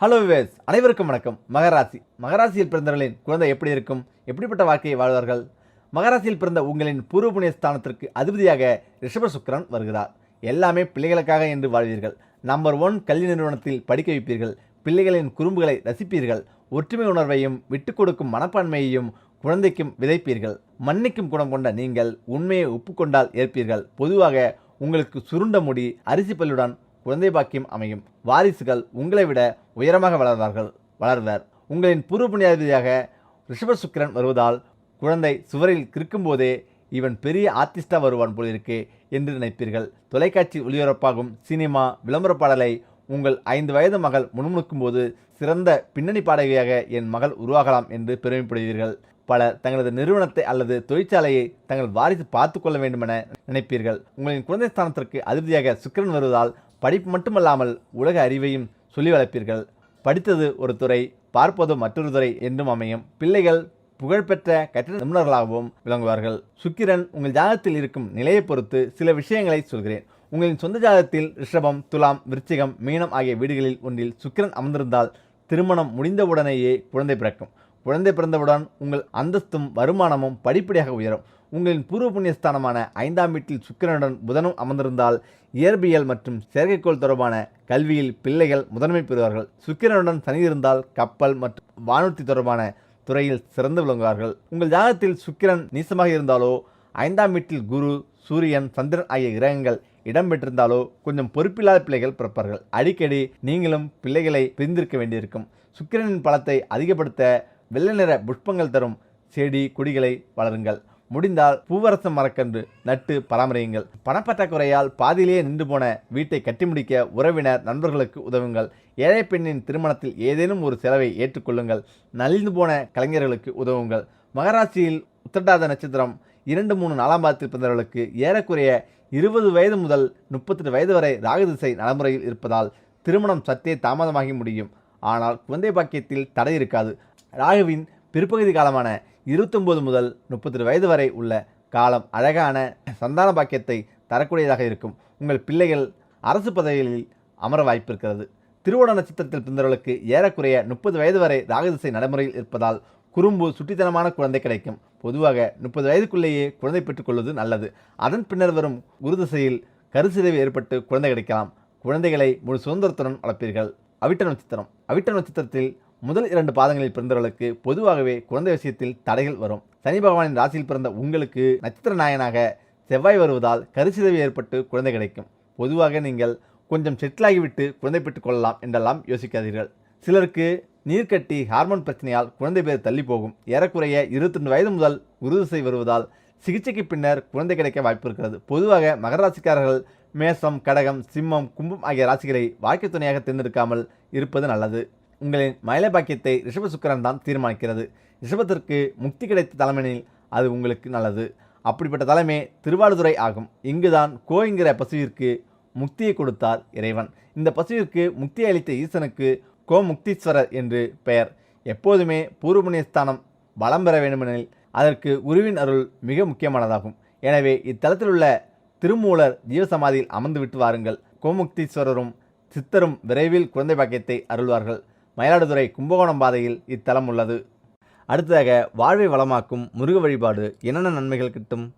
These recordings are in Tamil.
ஹலோ விவேஸ் அனைவருக்கும் வணக்கம். மகராசி. மகராசியில் பிறந்தவர்களின் குழந்தை எப்படி இருக்கும்? எப்படிப்பட்ட வாழ்க்கையை வாழ்வார்கள்? மகராசியில் பிறந்த உங்களின் பூர்வ புண்ணிய ஸ்தானத்திற்கு அதிபதியாக ரிஷப சுக்கரன் வருகிறார். எல்லாமே பிள்ளைகளுக்காக என்று வாழ்வீர்கள். நம்பர் ஒன் கல்வி நிறுவனத்தில் படிக்க வைப்பீர்கள். பிள்ளைகளின் குறும்புகளை ரசிப்பீர்கள். ஒற்றுமை உணர்வையும் விட்டுக் கொடுக்கும் மனப்பான்மையையும் குழந்தைக்கும் விதைப்பீர்கள். மன்னிக்கும் குணம் கொண்ட நீங்கள் உண்மையை ஒப்புக்கொண்டால் ஏற்பீர்கள். பொதுவாக உங்களுக்கு சுருண்ட முடி அரிசி பல்லுடன் குழந்தை பாக்கியம் அமையும். வாரிசுகள் உங்களை விட உயரமாக வளர்வார்கள் வளர்வர் உங்களின் பூர்வ புண்ணியாதிபதியாக ரிஷப சுக்கிரன் வருவதால் குழந்தை சுவரில் கிறுக்கும்போதே இவன் பெரிய ஆர்டிஸ்டா வருவான் போலிருக்கு என்று நினைப்பீர்கள். தொலைக்காட்சி ஒளிபரப்பாகும் சினிமா விளம்பர பாடலை உங்கள் ஐந்து வயது மகள் முணுமுணுக்கும் போது சிறந்த பின்னணி பாடகியாக என் மகள் உருவாகலாம் என்று பெருமைப்படுவீர்கள். பலர் தங்களது நிறுவனத்தை அல்லது தொழிற்சாலையை தங்கள் வாரிசு பார்த்து கொள்ள வேண்டுமென நினைப்பீர்கள். உங்களின் குழந்தை ஸ்தானத்திற்கு அதிபதியாக சுக்கிரன் வருவதால் படிப்பு மட்டுமல்லாமல் உலக அறிவையும் சொல்லி வளர்ப்பீர்கள். படித்தது ஒரு துறை பார்ப்பது மற்றொரு துறை என்றும் அமையும். பிள்ளைகள் புகழ்பெற்ற கட்டிட நிபுணர்களாகவும் விளங்குவார்கள். சுக்கிரன் உங்கள் ஜாதகத்தில் இருக்கும் நிலையை பொறுத்து சில விஷயங்களை சொல்கிறேன். உங்களின் சொந்த ஜாதகத்தில் ரிஷபம் துலாம் விருச்சிகம் மீனம் ஆகிய வீடுகளில் ஒன்றில் சுக்கிரன் அமர்ந்திருந்தால் திருமணம் முடிந்தவுடனேயே குழந்தை பிறக்கும். குழந்தை பிறந்தவுடன் உங்கள் அந்தஸ்தும் வருமானமும் படிப்படியாக உயரும். உங்களின் பூர்வ புண்ணியஸ்தானமான ஐந்தாம் வீட்டில் சுக்கிரனுடன் புதனும் அமர்ந்திருந்தால் இயற்பியல் மற்றும் செயற்கைக்கோள் தொடர்பான கல்வியில் பிள்ளைகள் முதன்மை பெறுவார்கள். சுக்கிரனுடன் சனி இருந்தால் கப்பல் மற்றும் வானூர்த்தி தொடர்பான துறையில் சிறந்து விளங்குவார்கள். உங்கள் ஜாதகத்தில் சுக்கிரன் நீசமாக இருந்தாலோ ஐந்தாம் வீட்டில் குரு சூரியன் சந்திரன் ஆகிய கிரகங்கள் இடம்பெற்றிருந்தாலோ கொஞ்சம் பொறுப்பில்லாத பிள்ளைகள் பிறப்பார்கள். அடிக்கடி நீங்களும் பிள்ளைகளை பிரிந்திருக்க வேண்டியிருக்கும். சுக்கிரனின் பலத்தை அதிகப்படுத்த வெள்ளை நிற புஷ்பங்கள் தரும் செடி கொடிகளை வளருங்கள். முடிந்தால் பூவரச மரக்கன்று நட்டு பராமரியுங்கள். பணப்பற்றாக்குறையால் பாதியிலேயே நின்று போன வீட்டை கட்டி முடிக்க உறவினர் நண்பர்களுக்கு உதவுங்கள். ஏழை பெண்ணின் திருமணத்தில் ஏதேனும் ஒரு செலவை ஏற்றுக்கொள்ளுங்கள். நலிந்து போன கலைஞர்களுக்கு உதவுங்கள். மகராசியில் உத்தட்டாத நட்சத்திரம் இரண்டு மூணு நாலாம் பாதத்தில் பிறந்தவர்களுக்கு ஏறக்குறைய இருபது வயது முதல் முப்பத்தெட்டு வயது வரை ராகு திசை நடைமுறையில் இருப்பதால் திருமணம் சற்றே தாமதமாகி முடியும். ஆனால் குழந்தை பாக்கியத்தில் தடை இருக்காது. ராகுவின் பிற்பகுதி காலமான இருபத்தொம்போது முதல் முப்பத்தெட்டு வயது வரை உள்ள காலம் அழகான சந்தான பாக்கியத்தை தரக்கூடியதாக இருக்கும். உங்கள் பிள்ளைகள் அரசு பதவிகளில் அமர வாய்ப்பிருக்கிறது. திருவோண நட்சத்திரத்தில் பிறந்தவர்களுக்கு ஏறக்குறைய முப்பது வயது வரை ராகதிசை நடைமுறையில் இருப்பதால் குறும்பு சுட்டித்தனமான குழந்தை கிடைக்கும். பொதுவாக முப்பது வயதுக்குள்ளேயே குழந்தை பெற்றுக்கொள்வது நல்லது. அதன் பின்னர் வரும் குருதிசையில் கருசிதைவு ஏற்பட்டு குழந்தை கிடைக்கலாம். குழந்தைகளை முழு சுதந்திரத்துடன் வளர்ப்பீர்கள். அவிட்ட நட்சத்திரம். அவிட்ட நட்சத்திரத்தில் முதல் இரண்டு பாதங்களில் பிறந்தவர்களுக்கு பொதுவாகவே குழந்தை விஷயத்தில் தடைகள் வரும். சனி பகவானின் ராசியில் பிறந்த உங்களுக்கு நட்சத்திர நாயனாக செவ்வாய் வருவதால் கருசிதவி ஏற்பட்டு குழந்தை கிடைக்கும். பொதுவாக நீங்கள் கொஞ்சம் செட்டிலாகிவிட்டு குழந்தை பெற்றுக் கொள்ளலாம் என்றெல்லாம் யோசிக்காதீர்கள். சிலருக்கு நீர்க்கட்டி ஹார்மோன் பிரச்சனையால் குழந்தை பேர் தள்ளி போகும். ஏறக்குறைய இருபத்தி வயது முதல் உறுதிசை வருவதால் சிகிச்சைக்கு பின்னர் குழந்தை கிடைக்க வாய்ப்பு இருக்கிறது. பொதுவாக மகர ராசிக்காரர்கள் மேசம் கடகம் சிம்மம் கும்பம் ஆகிய ராசிகளை வாழ்க்கை துணையாக தேர்ந்தெடுக்காமல் இருப்பது நல்லது. உங்களின் மயில பாக்கியத்தை ரிஷப சுக்கரன் தான் தீர்மானிக்கிறது. ரிஷபத்திற்கு முக்தி கிடைத்த தலைமையில் அது உங்களுக்கு நல்லது. அப்படிப்பட்ட தலைமை திருவாளுதுறை ஆகும். இங்குதான் கோங்கிற பசுவிற்கு முக்தியை கொடுத்தார் இறைவன். இந்த பசுவிற்கு முக்தி அளித்த ஈசனுக்கு கோமுக்தீஸ்வரர் என்று பெயர். எப்போதுமே பூர்வபுண்ணியஸ்தானம் பலம் பெற வேண்டுமெனில் அதற்கு குருவின் அருள் மிக முக்கியமானதாகும். எனவே இத்தலத்தில் உள்ள திருமூலர் ஜீவசமாதியில் அமர்ந்து விட்டு வாருங்கள். கோமுக்தீஸ்வரரும் சித்தரும் விரைவில் குழந்தை பாக்கியத்தை அருள்வார்கள். மயிலாடுதுறை கும்பகோணம் பாதையில் இத்தலம் உள்ளது. அடுத்ததாக வாழ்வை வளமாக்கும் முருக வழிபாடு என்னென்ன நன்மைகள் கிட்டும்?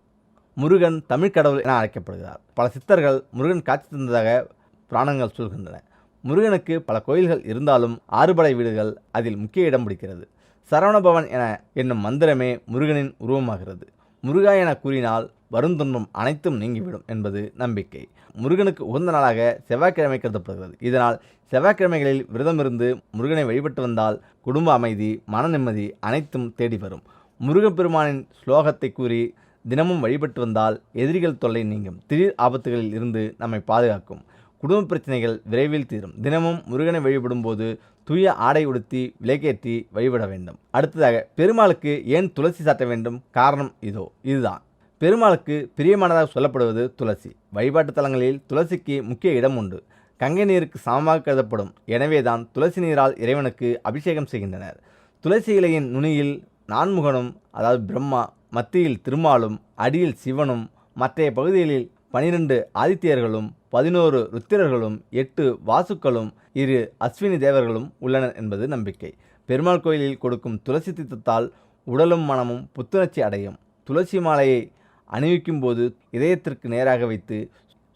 முருகன் தமிழ் கடவுள் என அழைக்கப்படுகிறார். பல சித்தர்கள் முருகன் காட்சி தந்ததாக புராணங்கள் சொல்கின்றன. முருகனுக்கு பல கோயில்கள் இருந்தாலும் ஆறுபடை வீடுகள் அதில் முக்கிய இடம் பிடிக்கிறது. சரவணபவன் என என்னும் மந்திரமே முருகனின் உருவமாகிறது. முருகா என கூறினால் வருந்துன்பம் அனைத்தும் நீங்கிவிடும் என்பது நம்பிக்கை. முருகனுக்கு உகந்த நாளாக செவ்வாய்க்கிழமை கருதப்படுகிறது. இதனால் செவ்வாய்க்கிழமைகளில் விரதமிருந்து முருகனை வழிபட்டு வந்தால் குடும்ப அமைதி மன நிம்மதி அனைத்தும் தேடி வரும். முருகப்பெருமானின் ஸ்லோகத்தை கூறி தினமும் வழிபட்டு வந்தால் எதிரிகள் தொல்லை நீங்கும். திடீர் ஆபத்துகளில் இருந்து நம்மை பாதுகாக்கும். குடும்ப பிரச்சனைகள் விரைவில் தீரும். தினமும் முருகனை வழிபடும் போது தூய ஆடை உடுத்தி விலைக்கேற்றி வழிபட வேண்டும். அடுத்ததாக பெருமாளுக்கு ஏன் துளசி சாட்ட வேண்டும்? காரணம் இதோ இதுதான். பெருமாளுக்கு பிரியமானதாக சொல்லப்படுவது துளசி. வழிபாட்டு தலங்களில் துளசிக்கு முக்கிய இடம் உண்டு. கங்கை நீருக்கு சமமாக கருதப்படும். எனவேதான் துளசி நீரால் இறைவனுக்கு அபிஷேகம் செய்கின்றனர். துளசி இலையின் நுனியில் நான்முகனும் அதாவது பிரம்மா மத்தியில் திருமாலும் அடியில் சிவனும் மற்றைய பகுதிகளில் பனிரெண்டு ஆதித்யர்களும் பதினோரு ருத்திரர்களும் எட்டு வாசுக்களும் இரு அஸ்வினி தேவர்களும் உள்ளனர் என்பது நம்பிக்கை. பெருமாள் கோயிலில் கொடுக்கும் துளசி தித்தத்தால் உடலும் மனமும் புத்துணர்ச்சி அடையும். துளசி மாலையை அணிவிக்கும் போது இதயத்திற்கு நேராக வைத்து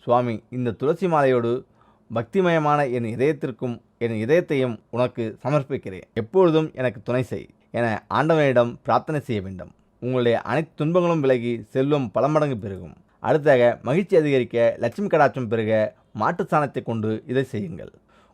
சுவாமி இந்த துளசி மாலையோடு பக்திமயமான என் இதயத்திற்கும் என் இதயத்தையும் உனக்கு சமர்ப்பிக்கிறேன். எப்பொழுதும் எனக்கு துணை செய் என ஆண்டவனிடம் பிரார்த்தனை செய்ய வேண்டும். உங்களுடைய அனைத்து துன்பங்களும் விலகி செல்வம் பல மடங்கு பெருகும். அடுத்ததாக மகிழ்ச்சி அதிகரிக்க லட்சுமி கடாட்சம் பெருக மாட்டு சாணத்தை கொண்டு இதை செய்யுங்கள்.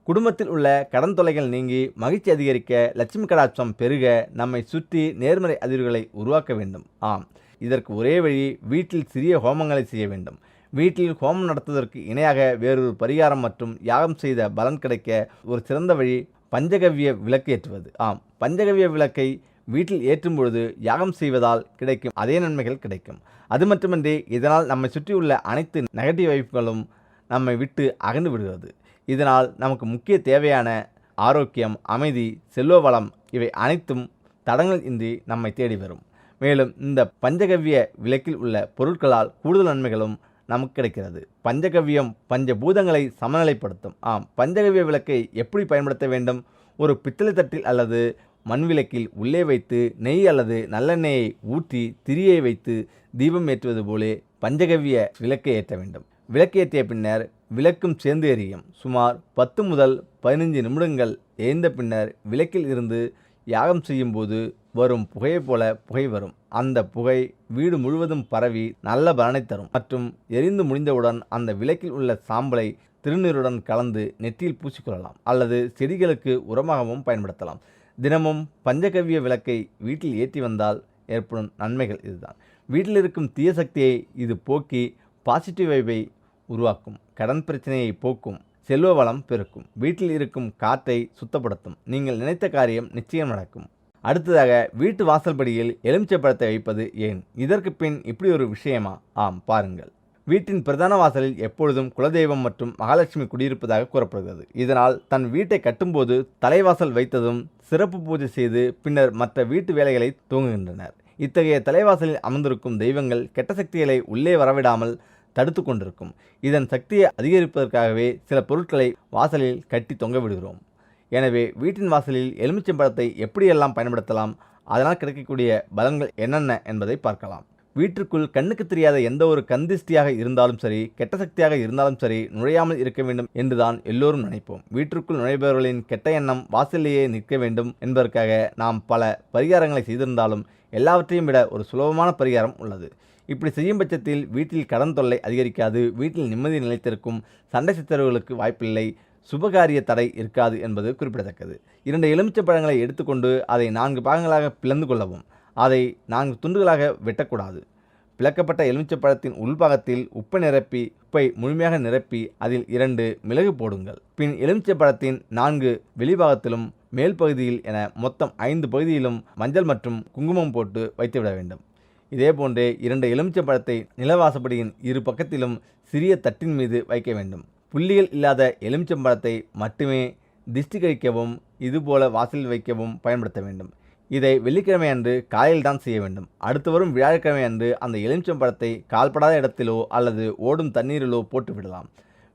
குடும்பத்தில் உள்ள கடன் தொலைகள் நீங்கி மகிழ்ச்சி அதிகரிக்க லட்சுமி கடாட்சம் பெருக நம்மை சுற்றி நேர்மறை அதிர்வுகளை உருவாக்க வேண்டும். ஆம் இதற்கு ஒரே வழி வீட்டில் சிறிய ஹோமங்களை செய்ய வேண்டும். வீட்டில் ஹோமம் நடத்துவதற்கு இணையாக வேறொரு பரிகாரம் மற்றும் யாகம் செய்த பலன் கிடைக்க ஒரு சிறந்த வழி பஞ்சகவ்ய விளக்கு ஏற்றுவது. ஆம் பஞ்சகவ்ய விளக்கை வீட்டில் ஏற்றும் பொழுது யாகம் செய்வதால் கிடைக்கும் அதே நன்மைகள் கிடைக்கும். அது மட்டுமன்றி இதனால் நம்மை சுற்றியுள்ள அனைத்து நெகட்டிவ் வைப்புகளும் நம்மை விட்டு அகன்று விடுகிறது. இதனால் நமக்கு முக்கிய தேவையான ஆரோக்கியம் அமைதி செல்வ வளம் இவை அனைத்தும் தடங்கள் இன்றி நம்மை தேடி வரும். மேலும் இந்த பஞ்சகவ்ய விளக்கில் உள்ள பொருட்களால் கூடுதல் நன்மைகளும் நமக்கு கிடைக்கிறது. பஞ்சகவ்யம் பஞ்சபூதங்களை சமநிலைப்படுத்தும். ஆம் பஞ்சகவ்ய விளக்கை எப்படி பயன்படுத்த வேண்டும்? ஒரு பித்தளை தட்டில் அல்லது மண் விளக்கில் உள்ளே வைத்து நெய் அல்லது நல்லெண்ணெயை ஊற்றி திரியை வைத்து தீபம் ஏற்றுவது போலே பஞ்சகவ்ய விளக்கை ஏற்ற வேண்டும். விளக்கு ஏற்றிய பின்னர் விளக்கும் சேர்ந்து எரியும். சுமார் பத்து முதல் பதினைஞ்சு நிமிடங்கள் எரிந்த பின்னர் விளக்கில் இருந்து யாகம் செய்யும்போது வரும் புகையைப் போல புகை வரும். அந்த புகை வீடு முழுவதும் பரவி நல்ல பலனை தரும். மற்றும் எரிந்து முடிந்தவுடன் அந்த விளக்கில் உள்ள சாம்பலை திருநீருடன் கலந்து நெற்றியில் பூசிக்கொள்ளலாம் அல்லது செடிகளுக்கு உரமாகவும் பயன்படுத்தலாம். தினமும் பஞ்சகவ்ய விளக்கை வீட்டில் ஏற்றி வந்தால் ஏற்படும் நன்மைகள் இதுதான். வீட்டில் இருக்கும் தீய சக்தியை இது போக்கி பாசிட்டிவ் வைபை உருவாக்கும். கடன் பிரச்சனையை போக்கும். செல்வ வளம் பெருக்கும். வீட்டில் இருக்கும் காற்றை சுத்தப்படுத்தும். நீங்கள் நினைத்த காரியம் நிச்சயம் நடக்கும். அடுத்ததாக வீட்டு வாசல்படியில் எலுமிச்சை பழத்தை வைப்பது ஏன்? இதற்கு பின் இப்படி ஒரு விஷயமா? ஆம் பாருங்கள். வீட்டின் பிரதான வாசலில் எப்பொழுதும் குலதெய்வம் மற்றும் மகாலட்சுமி குடியிருப்பதாக கூறப்படுகிறது. இதனால் தன் வீட்டை கட்டும்போது தலைவாசல் வைத்ததும் சிறப்பு பூஜை செய்து பின்னர் மற்ற வீட்டு வேலைகளை துவங்குகின்றனர். இத்தகைய தலைவாசலில் அமர்ந்திருக்கும் தெய்வங்கள் கெட்ட சக்திகளை உள்ளே வரவிடாமல் தடுத்து கொண்டிருக்கும். இதன் சக்தியை அதிகரிப்பதற்காகவே சில பொருட்களை வாசலில் கட்டி தொங்க விடுகிறோம். எனவே வீட்டின் வாசலில் எலுமிச்சம்பழத்தை எப்படியெல்லாம் பயன்படுத்தலாம்? அதனால் கிடைக்கக்கூடிய பலன்கள் என்னென்ன என்பதை பார்க்கலாம். வீட்டிற்குள் கண்ணுக்கு தெரியாத எந்த ஒரு கந்திஷ்டியாக இருந்தாலும் சரி கெட்ட சக்தியாக இருந்தாலும் சரி நுழையாமல் இருக்க வேண்டும் என்றுதான் எல்லோரும் நினைப்போம். வீட்டிற்குள் நுழைபவர்களின் கெட்ட எண்ணம் வாசலிலேயே நிற்க வேண்டும் என்பதற்காக நாம் பல பரிகாரங்களை செய்திருந்தாலும் எல்லாவற்றையும் விட ஒரு சுலபமான பரிகாரம் உள்ளது. இப்படி செய்யும் பட்சத்தில் வீட்டில் கடன் தொல்லை அதிகரிக்காது வீட்டில் நிம்மதி நிலைத்திருக்கும் சண்டை சித்தரவுகளுக்கு வாய்ப்பில்லை சுபகாரிய தடை இருக்காது என்பது குறிப்பிடத்தக்கது. இரண்டு எலுமிச்சை பழங்களை எடுத்துக்கொண்டு அதை நான்கு பாகங்களாக பிளந்து கொள்ளவும். அதை நான்கு துண்டுகளாக வெட்டக்கூடாது. பிளக்கப்பட்ட எலுமிச்சப்பழத்தின் உள்பாகத்தில் உப்பை நிரப்பி உப்பை முழுமையாக நிரப்பி அதில் இரண்டு மிளகு போடுங்கள். பின் எலுமிச்சப்பழத்தின் நான்கு வெளிபாகத்திலும் மேல் பகுதியில் என மொத்தம் ஐந்து பகுதியிலும் மஞ்சள் மற்றும் குங்குமம் போட்டு வைத்துவிட வேண்டும். இதேபோன்றே இரண்டு எலுமிச்சை பழத்தை நிலவாசப்படியின் இரு பக்கத்திலும் சிறிய தட்டின் மீது வைக்க வேண்டும். புள்ளிகள் இல்லாத எலுமிச்சம்பழத்தை மட்டுமே திஷ்டி கழிக்கவும் இதுபோல வாசலில் வைக்கவும் பயன்படுத்த வேண்டும். இதை வெள்ளிக்கிழமை அன்று காலையில் தான் செய்ய வேண்டும். அடுத்து வரும் வியாழக்கிழமை அன்று அந்த எலுமிச்சம்பழத்தை கால்படாத இடத்திலோ அல்லது ஓடும் தண்ணீரிலோ போட்டு விடலாம்.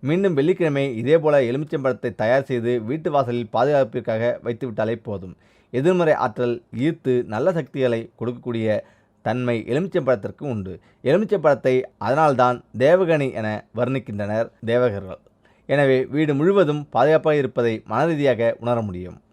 மீண்டும் வெள்ளிக்கிழமை இதேபோல எலுமிச்சம்பழத்தை தயார் செய்து வீட்டு வாசலில் பாதுகாப்பிற்காக வைத்துவிட்டாலே போதும். எதிர்மறை ஆற்றல் ஈர்த்து நல்ல சக்திகளை கொடுக்கக்கூடிய தன்மை எலுமிச்சம்பழத்திற்கு உண்டு. எலுமிச்சம்பழத்தை அதனால்தான் தேவகணி என வர்ணிக்கின்றனர் தேவகர்கள். எனவே வீடு முழுவதும் பாதுகாப்பாக இருப்பதை மனரீதியாக உணர முடியும்.